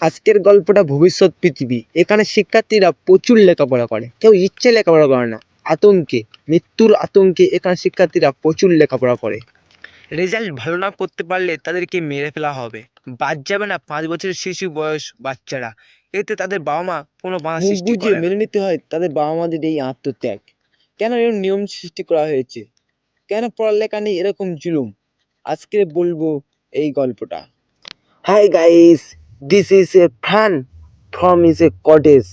আজকের গল্পটা ভবিষ্যৎ পৃথিবী। এখানে শিক্ষার্থীরা প্রচুর লেখাপড়া করে। কেউ ইচ্ছে লেখাপড়া করে না। আতঙ্কে মৃত্যুর আতঙ্কে এখানে শিক্ষার্থীরা প্রচুর লেখাপড়া করে। রেজাল্ট ভালো না করতে পারলে তাদেরকে মেরে ফেলা হবে। বাদ যাবে না পাঁচ বছরের শিশু বয়স বাচ্চারা। এতে তাদের বাবা মা কোনো বাধা সৃষ্টি করে মেনে নিতে হয় তাদের বাবা মাদের এই আত্মত্যাগ। কেন এরকম নিয়ম সৃষ্টি করা হয়েছে? কেন পড়ালেখা নেই এরকম জুলুম? আজকে বলব এই গল্পটা। Hi guys this is a fan from is a cottage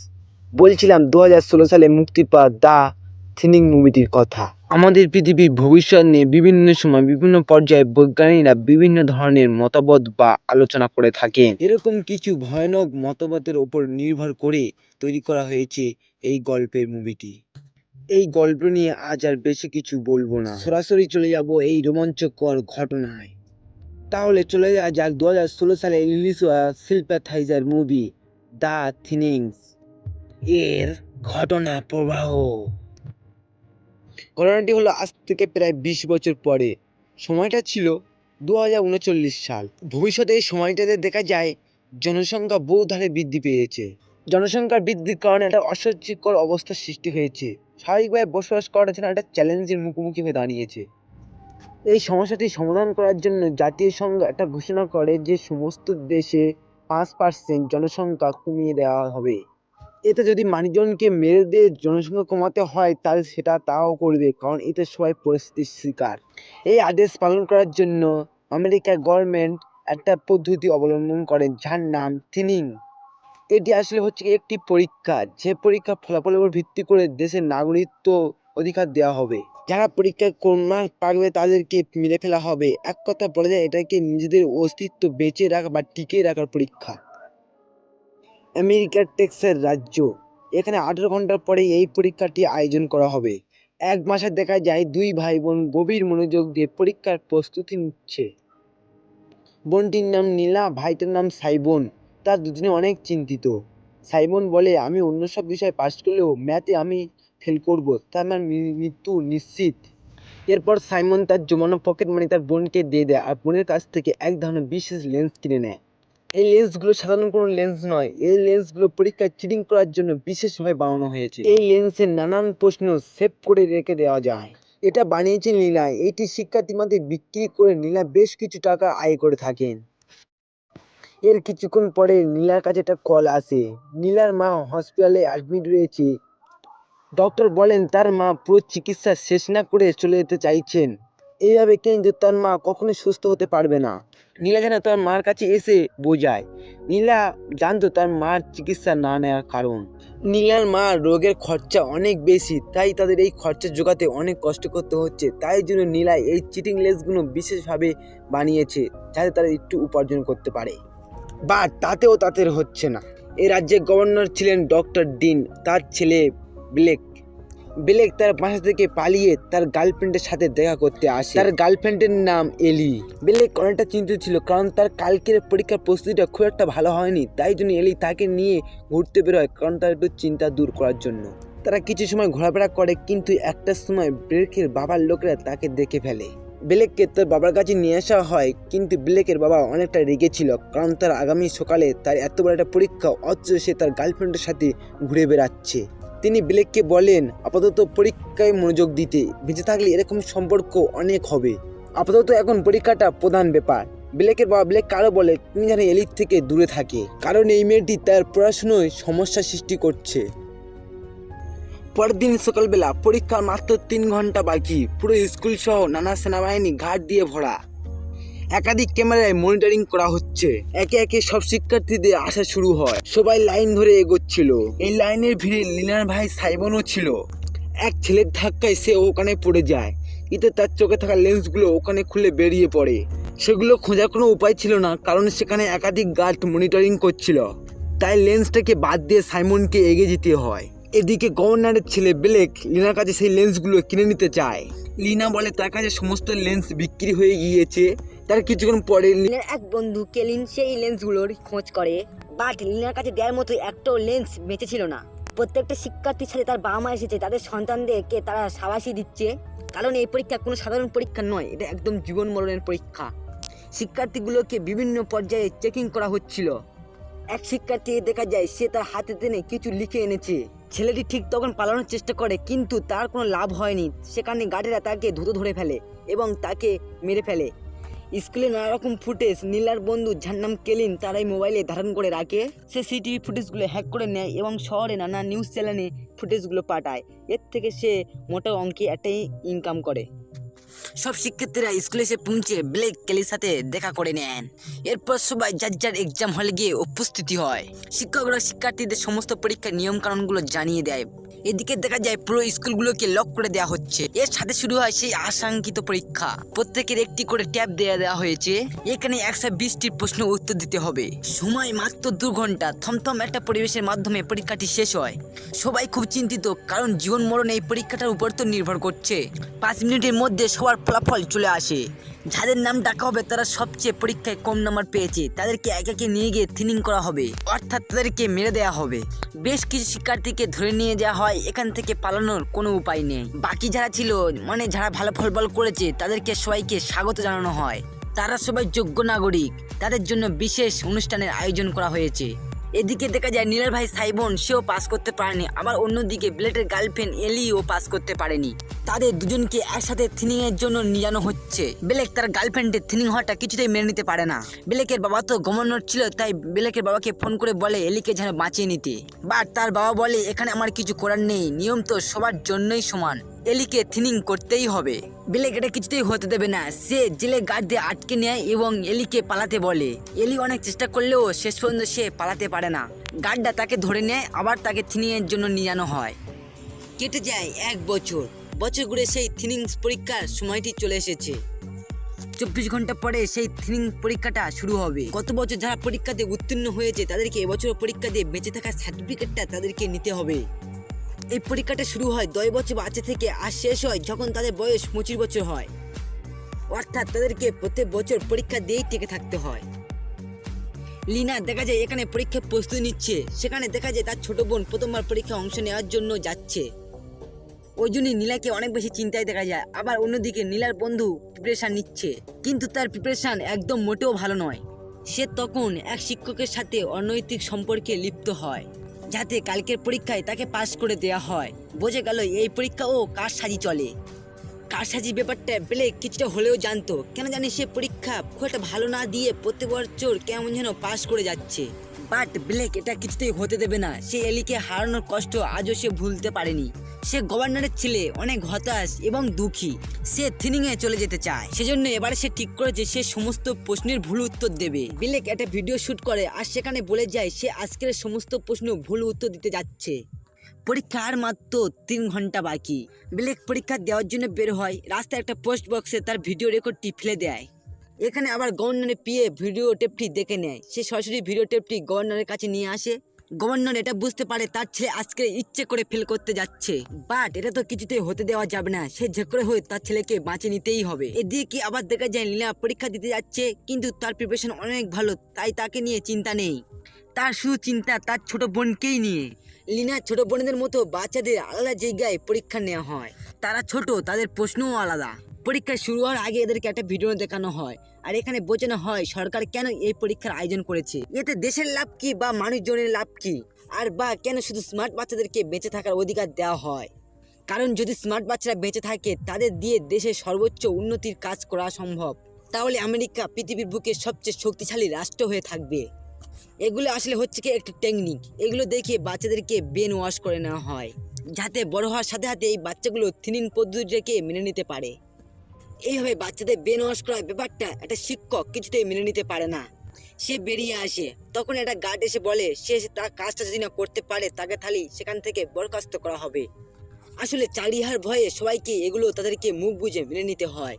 বলছিলাম দু হাজার ষোলো সালে মুক্তি পাওয়া দা থিনিং মুভিটির কথা। আমাদের পৃথিবীর ভবিষ্যৎ নিয়ে বিভিন্ন সময় বিভিন্ন পর্যায়ে বৈজ্ঞানিকরা বিভিন্ন ধরনের মতবাদ বা আলোচনা করে থাকেন। এরকম কিছু ভয়ানক মতবাদের ওপর নির্ভর করে তৈরি করা হয়েছে এই গল্পের মুভিটি। এই গল্প নিয়ে আজ আর বেশি কিছু বলব না। সরাসরি চলে যাব এই রোমাঞ্চকর ঘটনায়। তাহলে চলে যাওয়া যাক দু হাজার ষোলো সালে রিলিজ হওয়া শিল্পাথাইজার মুভি দ্য থিনিংস এর ঘটনা প্রবাহ। ঘটনাটি হলো আজ থেকে প্রায় বিশ বছর পরে। সময়টা ছিল দু হাজার উনচল্লিশ সাল। ভবিষ্যতে এই সময়টাতে দেখা যায় জনসংখ্যা বহু ধারে বৃদ্ধি পেয়েছে। জনসংখ্যার বৃদ্ধির কারণে একটা অস্বস্তিকর অবস্থার সৃষ্টি হয়েছে। স্বাভাবিকভাবে বসবাস করাটা যেন একটা চ্যালেঞ্জের মুখোমুখি হয়ে দাঁড়িয়েছে। এই সমস্যাটি সমাধান করার জন্য জাতীয় সংঘ একটা ঘোষণা করে যে সমস্ত দেশে পাঁচ পার্সেন্ট জনসংখ্যা কমিয়ে দেওয়া হবে। এতে যদি মানুষজনকে মেরে দিয়ে জনসংখ্যা কমাতে হয়, তাহলে সেটা তাও করবে, কারণ এতে সবাই পরিস্থিতির শিকার। এই আদেশ পালন করার জন্য আমেরিকা গভর্নমেন্ট একটা পদ্ধতি অবলম্বন করেন, যার নাম থিনিং। এটি আসলে হচ্ছে একটি পরীক্ষা, যে পরীক্ষার ফলাফলের উপর ভিত্তি করে দেশের নাগরিকত্ব অধিকার দেওয়া হবে। যারা পরীক্ষায় করোনা পারবে তাদেরকে মেরে ফেলা হবে। এক কথা বলা যায়, এটাকে নিজেদের অস্তিত্ব বেঁচে রাখা বা টিকিয়ে রাখার পরীক্ষা। আমেরিকার টেক্সাস রাজ্য। এখানে আঠেরো ঘণ্টার পরে এই পরীক্ষাটি আয়োজন করা হবে। এক মাসে দেখা যায় দুই ভাই বোন গভীর মনোযোগ দিয়ে পরীক্ষার প্রস্তুতি নিচ্ছে। বোনটির নাম নীলা, ভাইটার নাম সাইবন তার দুজনে অনেক চিন্তিত। সাইমন বলে, আমি অন্য সব বিষয়ে পাস করলেও ম্যাথে আমি ফেল করব তার আমার মৃত্যু নিশ্চিত। এরপর সাইমন তার জমানো পকেট মানি তার বোনকে দিয়ে দেয় আর বোনের কাছ থেকে এক ধরনের বিশেষ লেন্স কিনে নেয়। এই লেন্সগুলো সাধারণ কোনো লেন্স নয়, এই লেন্সগুলো পরীক্ষায় চিটিং করার জন্য বিশেষভাবে বানানো হয়েছে। এই লেন্সের নানান প্রশ্ন সেভ করে রেখে দেওয়া যায়। এটা বানিয়েছে নীলা, এটি শিক্ষার্থীর মধ্যে বিক্রি করে নীলা বেশ কিছু টাকা আয় করে থাকেন। এর কিছুক্ষণ পরে নীলার কাছে একটা কল আসে। নীলার মা হসপিটালে অ্যাডমিট রয়েছে। ডক্টর বলেন, তার মা পুরো চিকিৎসা শেষ না করে চলে যেতে চাইছেন। এইভাবে কিন্তু তার মা কখনোই সুস্থ হতে পারবে না? নীলা যেন তার মার কাছে এসে বোঝায়। নীলা জানতো তার মার চিকিৎসা না নেওয়ার কারণ। নীলার মা রোগের খরচা অনেক বেশি, তাই তাদের এই খরচা জোগাতে অনেক কষ্ট করতে হচ্ছে। তাই জন্য নীলা এই চিটিং লেসগুলো বিশেষভাবে বানিয়েছে, যাতে তারা একটু উপার্জন করতে পারে। বা তাতেও তাদের হচ্ছে না। এই রাজ্যের গভর্নর ছিলেন ডক্টর ডিন, তার ছেলে ব্লেক। ব্লেক তার বাসা থেকে পালিয়ে তার গার্লফ্রেন্ডের সাথে দেখা করতে আসে। তার গার্লফ্রেন্ডের নাম এলি। ব্লেক অনেকটা চিন্তিত ছিল কারণ তার কালকের পরীক্ষার প্রস্তুতিটা খুব একটা ভালো হয়নি, তাই জন্য এলি তাকে নিয়ে ঘুরতে বেরোয় কারণ তার একটু চিন্তা দূর করার জন্য। তারা কিছু সময় ঘোরাফেরা করে কিন্তু একটা সময় ব্লেকের বাবার লোকেরা তাকে দেখে ফেলে। ব্লেককে তার বাবার কাছে নিয়ে আসা হয়, কিন্তু ব্লেকের বাবা অনেকটা রেগে ছিল কারণ তার আগামী সকালে তার এত বড় একটা পরীক্ষা, অথচ সে তার গার্লফ্রেন্ডের সাথে ঘুরে বেড়াচ্ছে। তিনি ব্লেককে বলেন আপাতত পরীক্ষায় মনোযোগ দিতে বেঁচে থাকলে এরকম সম্পর্ক অনেক হবে। আপাতত এখন পরীক্ষাটা প্রধান ব্যাপার। ব্লেকের বাবা ব্লেক কারও বলে তিনি যেন এলিট থেকে দূরে থাকে, কারণ এই মেয়েটি তার পড়াশুনোয় সমস্যা সৃষ্টি করছে। পরের দিন সকালবেলা পরীক্ষা মাত্র তিন ঘণ্টা বাকি, পুরো স্কুল সহ নানা সেনাবাহিনী ঘাট দিয়ে ভরা। একাধিক ক্যামেরায় মনিটরিং করা হচ্ছে। একে একে সব শিক্ষার্থীদের আসা শুরু হয়। সবাই লাইন ধরে এগোচ্ছিল। এই লাইনের ভিড়ে লিনার ভাই সাইবনও ছিল। এক ছেলের ধাক্কায় সে ওখানে পড়ে যায়। এতে তার চোখে থাকা লেন্সগুলো ওখানে খুলে বেরিয়ে পড়ে। সেগুলো খোঁজার কোনো উপায় ছিল না, কারণ সেখানে একাধিক গার্ড মনিটরিং করছিল। তাই লেন্সটাকে বাদ দিয়ে সাইমনকে এগিয়ে যেতে হয়। এদিকে গভর্নরের ছেলে ব্লেক লিনার কাছে সেই লেন্সগুলো কিনে নিতে চায়। লিনা বলে তার কাছে সমস্ত লেন্স বিক্রি হয়ে গিয়েছে। তার কিছুক্ষণ পরে লিনার এক বন্ধু কেলিন সেই লেন্সগুলোর খোঁজ করে। বাট লিনার কাছে দেওয়ার মতো একটাও লেন্স বেঁচে ছিল না। প্রত্যেকটা শিক্ষার্থীর সাথে তার বাবা মা এসেছে, তাদের সন্তানদেরকে তারা সাবাসী দিচ্ছে। কারণ এই পরীক্ষা কোনো সাধারণ পরীক্ষা নয়, এটা একদম জীবন মরণের পরীক্ষা। শিক্ষার্থীগুলোকে বিভিন্ন পর্যায়ে চেকিং করা হচ্ছিল। এক শিক্ষার্থী দেখা যায় সে তার হাতে টেনে কিছু লিখে এনেছে। ছেলেটি ঠিক তখন পালানোর চেষ্টা করে, কিন্তু তার কোনো লাভ হয়নি। সেখানে গার্ডেরা তাকে ধুতো ধরে ফেলে এবং তাকে মেরে ফেলে। স্কুলে নানা রকম ফুটেজ, নীলার বন্ধু যার নাম কেলিন তারাই মোবাইলে ধারণ করে রাখে। সে সিটিভি ফুটেজগুলো হ্যাক করে নেয় এবং শহরে নানা নিউজ চ্যানেলে ফুটেজগুলো পাঠায়। এর থেকে সে মোটা অঙ্কে একটাই ইনকাম করে। সব শিক্ষার্থীরা স্কুলে এসে পৌঁছে ব্লেক কেলির সাথে দেখা করে নেন। এরপর সবাই যার যার এক্সাম হলে গিয়ে উপস্থিতি হয়। শিক্ষকরা শিক্ষার্থীদের সমস্ত পরীক্ষার নিয়ম কানুনগুলো জানিয়ে দেয়। এদিকে দেখা যায় পুরো স্কুলগুলোকে লক করে দেওয়া হচ্ছে। এর সাথে শুরু হয় সেই আশাঙ্কিত পরীক্ষা। প্রত্যেকের একটি করে ট্যাব দেওয়া দেওয়া হয়েছে। এখানে একশো বিশটির প্রশ্ন উত্তর দিতে হবে। সময় মাত্র দু ঘণ্টা। থমথম একটা পরিবেশের মাধ্যমে পরীক্ষাটি শেষ হয়। সবাই খুব চিন্তিত, কারণ জীবন মরণ এই পরীক্ষাটার উপর তো নির্ভর করছে। পাঁচ মিনিটের মধ্যে সবার ফলাফল চলে আসে। যাদের নাম ডাকা হবে, তারা সবচেয়ে পরীক্ষায় কম নাম্বার পেয়েছে। তাদেরকে একে একে নিয়ে গিয়ে থিনিং করা হবে। অর্থাৎ তাদেরকে মেরে দেওয়া হবে। বেশ কিছু শিক্ষার্থীকে ধরে নিয়ে যাওয়া হয়। এখান থেকে পালানোর কোনো উপায় নেই। বাকি যারা ছিল মানে যারা ভালো ফলাফল করেছে, তাদেরকে সবাইকে স্বাগত জানানো হয়। তারা সবাই যোগ্য নাগরিক। তাদের জন্য বিশেষ অনুষ্ঠানের আয়োজন করা হয়েছে। এদিকে দেখা যায় নীলার ভাই সাইবন, সেও পাস করতে পারেনি। আবার অন্যদিকে ব্লেটের গার্লফ্রেন্ড এলিও পাস করতে পারেনি। তাদের দুজনকে একসাথে থিনিং এর জন্য নিয়ে হচ্ছে। বেলেক তার গার্লফ্রেন্ডের থিনিং হওয়াটা কিছুতেই মেনে নিতে পারে না। বেলেকের বাবা তো গভর্নর ছিল, তাই বেলেকের বাবাকে ফোন করে বলে এলিকে যেন বাঁচিয়ে নিতে। বাট তার বাবা বলে, এখানে আমার কিছু করার নেই। নিয়ম তো সবার জন্যই সমান। এলিকে থিনিং করতেই হবে। বেলেক এটা কিছুতেই হতে দেবে না। সে জেলে গার্ড দিয়ে আটকে নেয় এবং এলিকে পালাতে বলে। এলি অনেক চেষ্টা করলেও শেষ পর্যন্ত সে পালাতে পারে না। গার্ডটা তাকে ধরে নেয়, আবার তাকে থিনিংয়ের জন্য নিয়ে হয়। কেটে যায় এক বছর। বছর ঘুরে সেই থিনিংস পরীক্ষার সময়টি চলে এসেছে। চব্বিশ ঘণ্টা পরে সেই থিনিং পরীক্ষাটা শুরু হবে। গত বছর যারা পরীক্ষাতে উত্তীর্ণ হয়েছে, তাদেরকে এবছর পরীক্ষা দিয়ে বেঁচে থাকার সার্টিফিকেটটা তাদেরকে নিতে হবে। এই পরীক্ষাটা শুরু হয় দশ বছর বাচ্চা থেকে আর শেষ হয় যখন তাদের বয়স পঁচিশ বছর হয়। অর্থাৎ তাদেরকে প্রত্যেক বছর পরীক্ষা দিয়েই টিকে থাকতে হয়। লিনা, দেখা যায় এখানে পরীক্ষার প্রস্তুতি নিচ্ছে। সেখানে দেখা যায় তার ছোট বোন প্রথমবার পরীক্ষায় অংশ নেওয়ার জন্য যাচ্ছে। ওই জন্যই নীলাকে অনেক বেশি চিন্তায় দেখা যায়। আবার অন্যদিকে নীলার বন্ধু প্রিপারেশান নিচ্ছে। কিন্তু তার প্রিপারেশান একদম মোটেও ভালো নয়। সে তখন এক শিক্ষকের সাথে অনৈতিক সম্পর্কে লিপ্ত হয়। যাতে কালকের পরীক্ষায় তাকে পাশ করে দেয়া হয়। বোঝা গেল এই পরীক্ষা ও কার সাজি চলে। কার সাজি ব্যাপারটা পেলে কিছুটা হলেও জানতো। কেন জানি সে পরীক্ষা খুব একটা ভালো না দিয়ে প্রত্যেক বছর কেমন যেন পাশ করে যাচ্ছে। বাট ব্লেক এটা কিছুতেই হতে দেবে না। সে এলিকে হারানোর কষ্ট আজও সে ভুলতে পারেনি। সে গভর্নরের ছেলে, অনেক হতাশ এবং দুঃখী। সে থিনিং এ চলে যেতে চায়। সেজন্য এবারে সে ঠিক করেছে, সে সমস্ত প্রশ্নের ভুল উত্তর দেবে। বিলেক একটা ভিডিও শুট করে আর সেখানে বলে যায়, সে আজকের সমস্ত প্রশ্ন ভুল উত্তর দিতে যাচ্ছে। পরীক্ষা আর মাত্র তিন ঘণ্টা বাকি। ব্লেক পরীক্ষা দেওয়ার জন্য বের হয়, রাস্তায় একটা পোস্ট বক্সে তার ভিডিও রেকর্ডটি ফেলে দেয়। এখানে আবার গভর্নরের পিয়ে ভিডিও টেপটি দেখে নেয়। সে সরাসরি ভিডিও টেপটি গভর্নরের কাছে নিয়ে আসে। গভর্নর এটা বুঝতে পারে, তার ছেলে আজকে ইচ্ছে করে ফেল করতে যাচ্ছে। বাট এটা তো কিছুতেই হতে দেওয়া যাবে না। সে যে করে হয়ে তার ছেলেকে বাঁচিয়ে নিতেই হবে। এদিকে আবার দেখা যায়, লীলা পরীক্ষা দিতে যাচ্ছে, কিন্তু তার প্রিপারেশন অনেক ভালো, তাই তাকে নিয়ে চিন্তা নেই। তার শুধু চিন্তা, তার ছোট বোনকেই নিয়ে। লিনা ছোট বোনদের মতো বাচ্চাদের আলাদা জায়গায় পরীক্ষা নেওয়া হয়। তারা ছোট, তাদের প্রশ্নও আলাদা। পরীক্ষা শুরু হওয়ার আগে এদেরকে একটা ভিডিও দেখানো হয়। আর এখানে বোঝানো হয় সরকার কেন এই পরীক্ষার আয়োজন করেছে। এতে দেশের লাভ কি বা মানুষজনের লাভ কি? আর বা কেন শুধু স্মার্ট বাচ্চাদেরকে বেঁচে থাকার অধিকার দেওয়া হয়? কারণ যদি স্মার্ট বাচ্চারা বেঁচে থাকে, তাদের দিয়ে দেশের সর্বোচ্চ উন্নতির কাজ করা সম্ভব। তাহলে আমেরিকা পৃথিবীর বুকে সবচেয়ে শক্তিশালী রাষ্ট্র হয়ে থাকবে। এগুলো আসলে হচ্ছে কি একটা টেকনিক এগুলো দেখে বাচ্চাদেরকে বেন ওয়াশ করে নেওয়া হয়, যাতে বড় হওয়ার সাথে সাথে এই বাচ্চাগুলো থিনিন পদ্ধতিটাকে মেনে নিতে পারে। এইভাবে বাচ্চাদের বেন ওয়াশ করার ব্যাপারটা একটা শিক্ষক কিছুতেই মেনে নিতে পারে না। সে বেরিয়ে আসে, তখন একটা গার্ড এসে বলে, সে তার কাজটা যদি না করতে পারে, তাকে তাহলে সেখান থেকে বরখাস্ত করা হবে। আসলে চারিহার ভয়ে সবাইকে এগুলো তাদেরকে মুখ বুঝে মেনে নিতে হয়।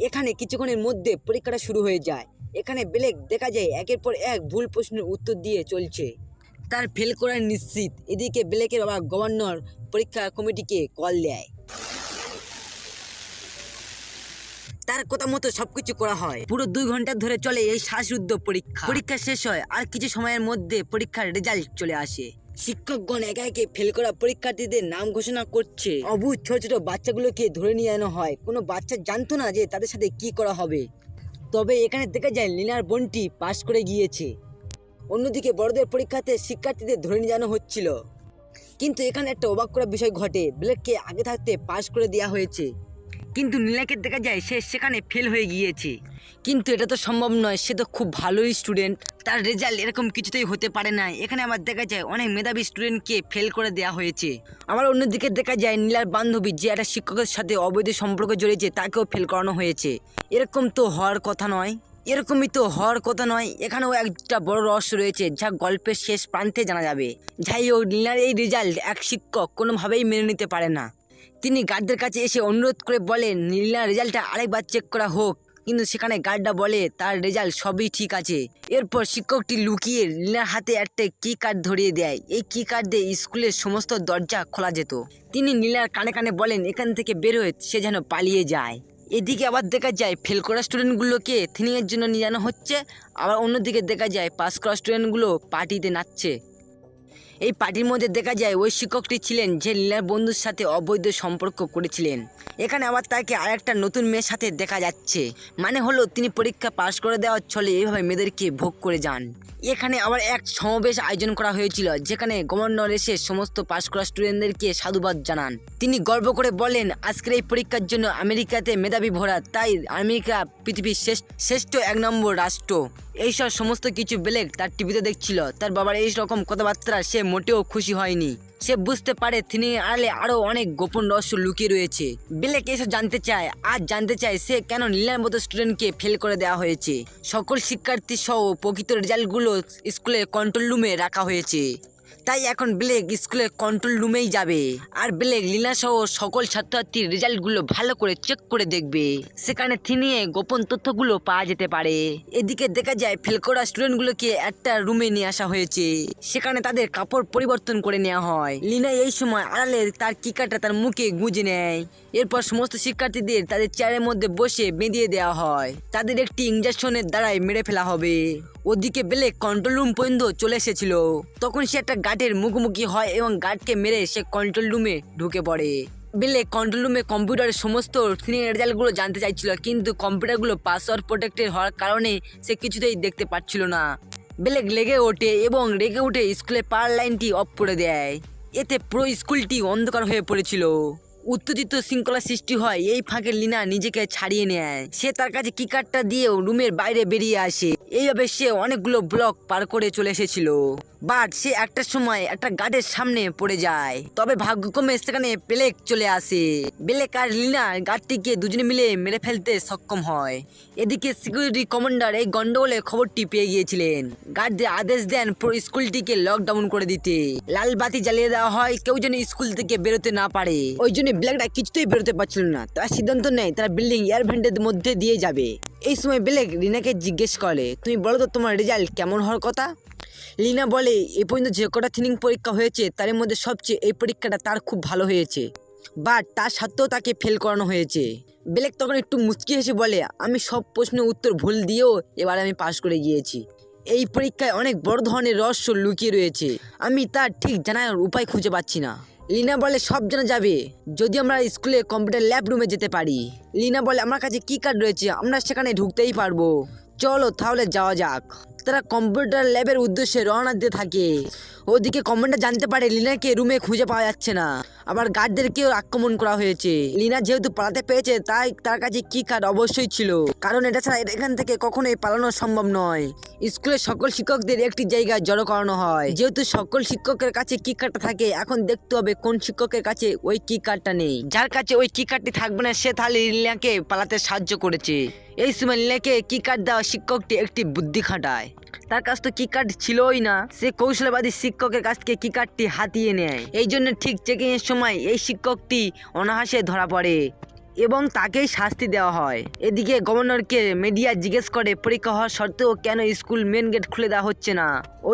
এখানে কিছুক্ষণের মধ্যে পরীক্ষাটা শুরু হয়ে যায়। এখানে বেলেক দেখা যায়, একের পর এক ভুল প্রশ্নের উত্তর দিয়ে চলছে। তার ফেল করার নিশ্চিত। এদিকে বেলেকের বাবা গভর্নর পরীক্ষা কমিটিকে কল দেয়। তার কথা মতো সবকিছু করা হয়। পুরো দুই ঘণ্টা ধরে চলে এই শ্বাসরুদ্ধ পরীক্ষা। পরীক্ষা শেষ হয় আর কিছু সময়ের মধ্যে পরীক্ষার রেজাল্ট চলে আসে। শিক্ষকগণ একে একে ফেল করা পরীক্ষার্থীদের নাম ঘোষণা করছে। অবুঝ ছোট ছোট বাচ্চাগুলোকে ধরে নিয়ে আনা হয়। কোনো বাচ্চা জানতো না যে তাদের সাথে কি করা হবে। তবে এখানে দেখা যায় লীনার বোনটি পাশ করে গিয়েছে। অন্যদিকে বড়দের পরীক্ষাতে শিক্ষার্থীদের ধরে নিয়ে যাওয়া হচ্ছিল। কিন্তু এখানে একটা অবাক করার বিষয় ঘটে। ব্লেককে আগে থাকতে পাশ করে দেওয়া হয়েছে। কিন্তু নীলাকে দেখা যায় সে সেখানে ফেল হয়ে গিয়েছে। কিন্তু এটা তো সম্ভব নয়, সে তো খুব ভালোই স্টুডেন্ট তার রেজাল্ট এরকম কিছুতেই হতে পারে না। এখানে আবার দেখা যায় অনেক মেধাবী স্টুডেন্টকে ফেল করে দেওয়া হয়েছে। আবার অন্যদিকে দেখা যায় নীলার বান্ধবী যে একটা শিক্ষকের সাথে অবৈধ সম্পর্ক জড়িয়েছে, তাকেও ফেল করানো হয়েছে। এরকম তো হওয়ার কথা নয়। এরকমই তো হওয়ার কথা নয়। এখানেও একটা বড় রহস্য রয়েছে, যা গল্পের শেষ প্রান্তে জানা যাবে। যাই হোক, নীলার এই রেজাল্ট এক শিক্ষক কোনোভাবেই মেনে নিতে পারে না। তিনি গার্ডদের কাছে এসে অনুরোধ করে বলেন নীলার রেজাল্টটা আরেকবার চেক করা হোক। কিন্তু সেখানে গার্ডরা বলে, তার রেজাল্ট সবই ঠিক আছে। এরপর শিক্ষকটি লুকিয়ে লীনার হাতে একটা কি কার্ড ধরিয়ে দেয়। এই কি কার্ড দিয়ে স্কুলের সমস্ত দরজা খোলা যেত। তিনি নীলার কানে কানে বলেন, এখান থেকে বের হয়ে সে যেন পালিয়ে যায়। এদিকে আবার দেখা যায় ফেল করা স্টুডেন্টগুলোকে থ্রিনিংয়ের জন্য নিয়ে যাওয়া হচ্ছে। আবার অন্যদিকে দেখা যায় পাস করা স্টুডেন্টগুলো পার্টিতে নাচছে। এই পার্টির মধ্যে দেখা যায় ওই শিক্ষকটি ছিলেন যে লীলার বন্ধুর সাথে অবৈধ সম্পর্ক করেছিলেন। এখানে আবার তাকে আরেকটা নতুন মেয়ের সাথে দেখা যাচ্ছে। মানে হলো তিনি পরীক্ষা পাশ করে দেওয়ার ছলে এইভাবে মেয়েদেরকে ভোগ করে যান। এখানে আবার এক সমাবেশ আয়োজন করা হয়েছিল, যেখানে গভর্নর এসে সমস্ত পাশ করা স্টুডেন্টদেরকে সাধুবাদ জানান। তিনি গর্ব করে বলেন, আজকের এই পরীক্ষার জন্য আমেরিকাতে মেধাবী ভরা, তাই আমেরিকা পৃথিবীর শ্রেষ্ঠ এক নম্বর রাষ্ট্র। এইসব সমস্ত কিছু বেলেগ তার টিভিতে দেখছিল। তার বাবার এই রকম কথাবার্তা সে মোটেও খুশি হয়নি। সে বুঝতে পারে তিনি আড়ালে আরও অনেক গোপন রহস্য লুকিয়ে রয়েছে। বেলেক এসব জানতে চায়, আর জানতে চায় সে কেন নীলার মতো স্টুডেন্টকে ফেল করে দেওয়া হয়েছে। সকল শিক্ষার্থী সহ প্রকৃত রেজাল্টগুলো স্কুলের কন্ট্রোল রুমে রাখা হয়েছে। তাই এখন ব্লেক স্কুলের কন্ট্রোল রুমেই যাবে। আর ব্লেক লীনা সহ সকল ছাত্রছাত্রীর রেজাল্টগুলো ভালো করে চেক করে দেখবে। সেখানে থিনিয়ে গোপন তথ্যগুলো পাওয়া যেতে পারে। এদিকে দেখা যায় ফেল করা স্টুডেন্টগুলোকে একটা রুমে নিয়ে আসা হয়েছে। সেখানে তাদের কাপড় পরিবর্তন করে নেওয়া হয়। লিনা এই সময় আড়ালে তার কিকাটা তার মুখে গুঁজে নেয়। এরপর সমস্ত শিক্ষার্থীদের তাদের চেয়ারের মধ্যে বসে বেঁধিয়ে দেওয়া হয়। তাদের একটি ইঞ্জেকশনের দ্বারাই মেরে ফেলা হবে। ওদিকে বেলে কন্ট্রোল রুম পর্যন্ত চলে এসেছিল। তখন সে একটা গার্ডের মুখোমুখি হয় এবং গার্ডকে মেরে সে কন্ট্রোল রুমে ঢুকে পড়ে। বেলে কন্ট্রোল রুমে কম্পিউটারের সমস্ত রেজাল্টগুলো জানতে চাইছিল, কিন্তু কম্পিউটারগুলো পাসওয়ার্ড প্রোটেক্টেড হওয়ার কারণে সে কিছুতেই দেখতে পাচ্ছিল না। বেলেগ লেগে ওঠে এবং রেগে উঠে স্কুলের পাওয়ার লাইনটি অফ করে দেয়। এতে পুরো স্কুলটি অন্ধকার হয়ে পড়েছিল। উত্তেজিত শৃঙ্খলা সৃষ্টি হয়, এই ফাঁকে লিনা নিজেকে ছাড়িয়ে নেয়। সে তার কাছে কি কার্ডটা দিয়েও রুমের বাইরে বেরিয়ে আসে। এইভাবে সে অনেকগুলো ব্লক পার করে চলে এসেছিল। বাট সে একটা সময় একটা গার্ডের সামনে পড়ে যায়। তবে ভাগ্যক্রমে সেখানে প্লেক চলে আসে। বেলেক আর লিনা গার্ডটিকে দুজনে মিলে মেরে ফেলতে সক্ষম হয়। এদিকে সিকিউরিটি কমান্ডার এই গন্ডগোলে খবরটি পেয়ে গিয়েছিলেন। গার্ডদের আদেশ দেন পুরো স্কুলটিকে লকডাউন করে দিতে। লাল বাতি জ্বালিয়ে দেওয়া হয়, কেউ যেন স্কুল থেকে বেরোতে না পারে। ওই জন্য ব্ল্যাকটা কিছুতেই বেরোতে পারছিল না। তারা সিদ্ধান্ত নেয়, তারা বিল্ডিং এয়ার ভেন্টের মধ্যে দিয়ে যাবে। এই সময় ব্ল্যাক রিনাকে জিজ্ঞেস করে, তুমি বলো তো তোমার রেজাল্ট কেমন হওয়ার কথা? লিনা বলে, এ পর্যন্ত যে কটা থিনিং পরীক্ষা হয়েছে, তার মধ্যে সবচেয়ে এই পরীক্ষাটা তার খুব ভালো হয়েছে। বাট তার সত্ত্বেও তাকে ফেল করানো হয়েছে। বেলেক তখন একটু মুচকি হেসে বলে, আমি সব প্রশ্নের উত্তর ভুল দিয়েও এবার আমি পাশ করে গিয়েছি। এই পরীক্ষায় অনেক বড় ধরনের রহস্য লুকিয়ে রয়েছে। আমি তার ঠিক জানার উপায় খুঁজে পাচ্ছি না। লিনা বলে, সব জানা যাবে। যদি আমরা স্কুলে কম্পিউটার ল্যাব রুমে যেতে পারি। লিনা বলে, আমার কাছে কি কার্ড রয়েছে? আমরা সেখানে ঢুকতেই পারব। চলো তাহলে যাওয়া যাক। তারা কম্পিউটার ল্যাবের উদ্দেশ্যে রওনা দিয়ে থাকে। ওদিকে কমান্ডার জানতে পারে লিনাকে রুমে খুঁজে পাওয়া যাচ্ছে না। আবার গার্ডদেরকেও আক্রমণ করা হয়েছে। লিনা যেহেতু পালাতে পেরেছে, তাই তার কাছে কি কার্ড অবশ্যই ছিল। কারণ এটা ছাড়া এখান থেকে কখনোই পালানো সম্ভব নয়। স্কুলের সকল শিক্ষকদের একটি জায়গায় জড়ো করানো হয়। যেহেতু সকল শিক্ষকের কাছে কি কার্ডটা থাকে, এখন দেখতে হবে কোন শিক্ষকের কাছে ওই কি কার্ডটা নেই। যার কাছে ওই কি কার্ডটি থাকবে না, সে তাহলে লিনাকে পালাতে সাহায্য করেছে। এই সময় লিনাকে কি কার্ড দেওয়া শিক্ষকটি একটি বুদ্ধি খাটায়। তার কাছ তো কি কার্ড ছিলই না। সে কৌশলবাদী শিক্ষকের কাছ থেকে কি কার্ডটি হাতিয়ে নেয়? এই জন্য ঠিক চেকিং এর সময় এই শিক্ষকটি অনাহাসে ধরা পড়ে এবং তাকেই শাস্তি দেওয়া হয়। এদিকে গভর্নরকে মিডিয়া জিজ্ঞেস করে, পরীক্ষা হওয়ার সত্ত্বেও কেন স্কুল মেন গেট খুলে দেওয়া হচ্ছে না?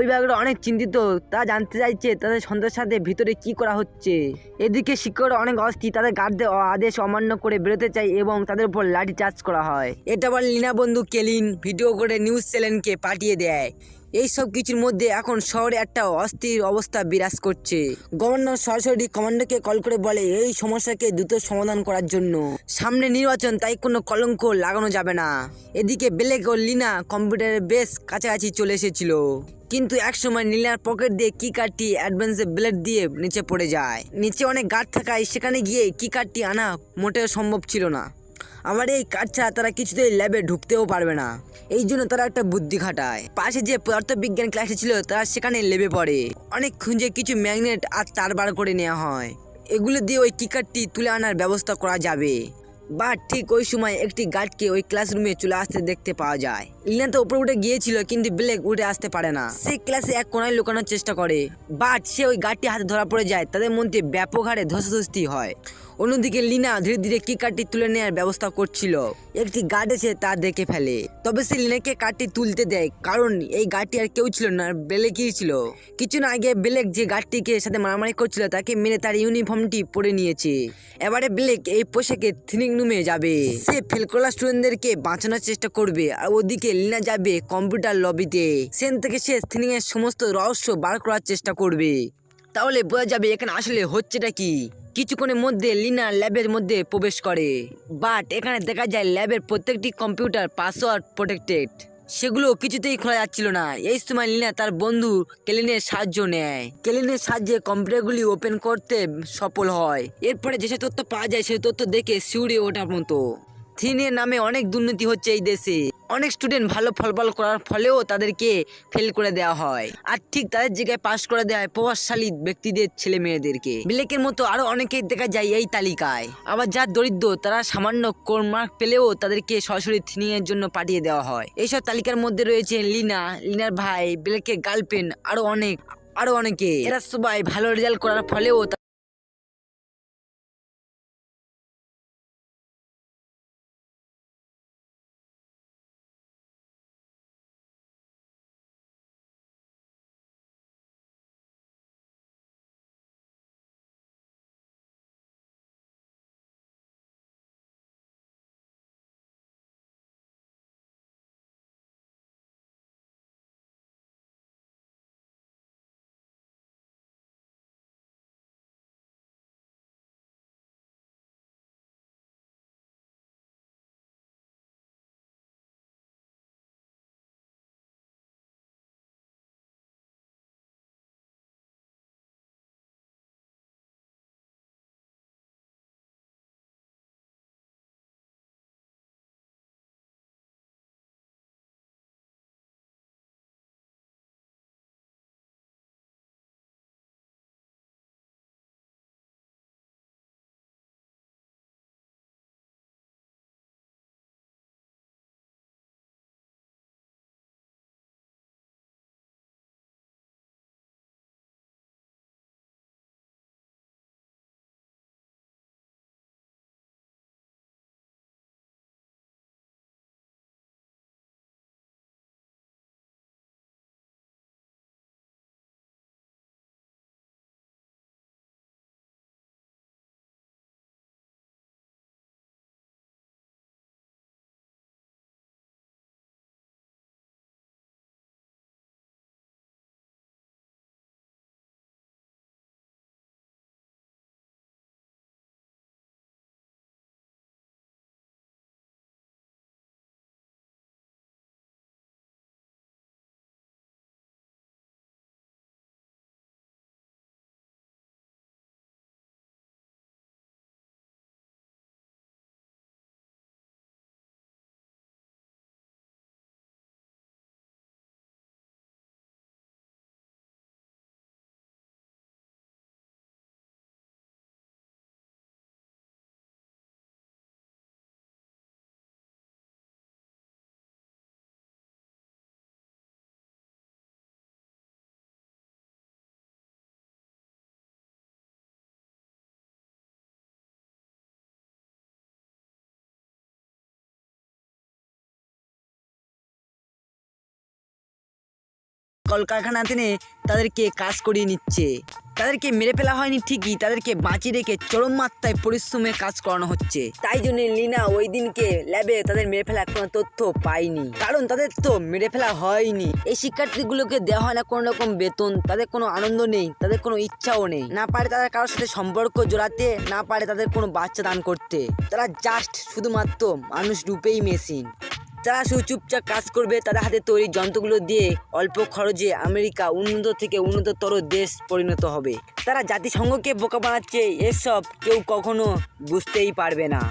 ব্যাগরা অনেক চিন্তিত। তা জানতে চাইছে, তাদের সন্তানের সাথে ভিতরে কি করা হচ্ছে? এদিকে শিক্ষকরা অনেক অস্থির। তাদের গার্ডদের আদেশ অমান্য করে বেরোতে চায় এবং তাদের উপর লাঠি চার্জ করা হয়। এটা বল, লীনা বন্ধু কেলিন ভিডিও করে নিউজ চ্যানেলকে পাঠিয়ে দেয়। এই সব কিছুর মধ্যে এখন শহরে একটা অস্থির অবস্থা বিরাজ করছে। গভর্নর সরাসরি কমান্ডোকে কল করে বলে, এই সমস্যাকে দ্রুত সমাধান করার জন্য। সামনে নির্বাচন, তাই কোনো কলঙ্ক লাগানো যাবে না। এদিকে বেলেক ও লিনা কম্পিউটারের বেশ কাছাকাছি চলে এসেছিল। কিন্তু একসময় নীলার পকেট দিয়ে কি কার্ডটি অ্যাডভান্সে ব্লেড দিয়ে নিচে পড়ে যায়। নিচে অনেক গার্ড থাকায় সেখানে গিয়ে কি কার্ডটি আনা মোটেও সম্ভব ছিল না। আবার এই কার্ড ছাড়া তারা কিছুতেই ল্যাবে ঢুকতেও পারবে না। এই জন্য তারা একটা বুদ্ধি খাটায়। পাশে যে পদার্থবিজ্ঞান ক্লাসে ছিল, তারা সেখানে লেবে পড়ে। অনেক খুঁজে কিছু ম্যাগনেট আর তার বার করে নেওয়া হয়। এগুলো দিয়ে ওই টিকারটি তুলে আনার ব্যবস্থা করা যাবে। বা ঠিক ওই সময় একটি গার্ডকে ওই ক্লাসরুমে চলে আসতে দেখতে পাওয়া যায়। লিনা তো উপরে উঠে গিয়েছিল, কিন্তু ব্লেক উঠে আসতে পারে না। সে ক্লাসে এক কোনায় লুকানোর চেষ্টা করে। বাট সে ওই গার্ডটি হাতে ধরা পড়ে যায়, তাদের মধ্যে ব্যাপক হারে ধস্তাধস্তি হয়। অন্যদিকে লিনা ধীরে ধীরে কি কার্ডটি তুলে নেওয়ার ব্যবস্থা করছিল। একটি গার্ড এসে তা দেখে ফেলে। তবে সে লিনাকে কার্ডটি তুলতে দেয়, কারণ এই গার্ডটি আর কেউ ছিল না বেলেকই ছিল। কিছু না আগে বেলেক যে গার্ডটিকে সাথে মারামারি করছিল, তাকে মেরে তার ইউনিফর্মটি পরে নিয়েছে। এবারে ব্লেক এই পোশাকে থিনিং রুমে যাবে। সে ফেল করা স্টুডেন্টদেরকে বাঁচানোর চেষ্টা করবে, আর ওদিকে লিনা যাবে কম্পিউটার লবিতে। সেন থেকে সে থিনিং এর সমস্ত রহস্য বার করার চেষ্টা করবে। তাহলে বোঝা যাবে এখানে আসলে হচ্ছেটা কি। কিছুক্ষণের মধ্যে লিনা ল্যাবের মধ্যে প্রবেশ করে। বাট এখানে দেখা যায় ল্যাবের প্রত্যেকটি কম্পিউটার পাসওয়ার্ড প্রোটেক্টেড। সেগুলো কিছুতেই খোলা যাচ্ছিল না। এই সময় লিনা তার বন্ধু কেলিনের সাহায্য নেয়। কেলিনের সাহায্যে কম্পিউটারগুলি ওপেন করতে সফল হয়। এরপরে যেসব তথ্য পাওয়া যায় সেই তথ্য দেখে শিউরে ওঠার মতো। থিনের নামে অনেক দুর্নীতি হচ্ছে এই দেশে। অনেক স্টুডেন্ট ভালো ফলাফল করার ফলেও তাদেরকে ফেল করে দেওয়া হয়। আর ঠিক তাদের জায়গায় পাশ করে দেওয়া হয় প্রভাবশালী ব্যক্তিদের ছেলে মেয়েদেরকে বিলেকের মতো আরও অনেকেই দেখা যায় এই তালিকায়। আবার যার দরিদ্র, তারা সামান্য কোর মার্ক পেলেও তাদেরকে সরাসরি থিনিং এর জন্য পাঠিয়ে দেওয়া হয়। এইসব তালিকার মধ্যে রয়েছে লিনা, লিনার ভাই বিলেকের গার্লফ্রেন্ড আরও অনেক, আরও অনেকে। এরা সবাই ভালো রেজাল্ট করার ফলেও কলকারখানাতে নিয়ে তাদেরকে কাজ করিয়ে নিচ্ছে। তাদেরকে মেরে ফেলা হয়নি ঠিকই, তাদেরকে বাঁচিয়ে রেখে চরম মাত্রায় পরিশ্রমে কাজ করানো হচ্ছে। তাই জন্য লিনা ওই দিনকে ল্যাবে তাদের মেরে ফেলার কোনো তথ্য পায়নি। কারণ তাদের তো মেরে ফেলা হয়নি। এই শিক্ষার্থীগুলোকে দেওয়া হয় না কোনো রকম বেতন, তাদের কোনো আনন্দ নেই, তাদের কোনো ইচ্ছাও নেই। না পারে তাদের কারোর সাথে সম্পর্ক জোড়াতে, না পারে তাদের কোনো বাচ্চা দান করতে। তারা জাস্ট শুধুমাত্র মানুষ রূপেই মেশিন তারা শুধু চুপচাপ কাজ করবে তারা হাতে তৈরি যন্ত্রগুলো দিয়ে অল্প খরচে আমেরিকা উন্নত থেকে উন্নততর দেশ পরিণত হবে। তারা জাতিসংঘকে বোকা বানাচ্ছে, এসব কেউ কখনো বুঝতেই পারবে না।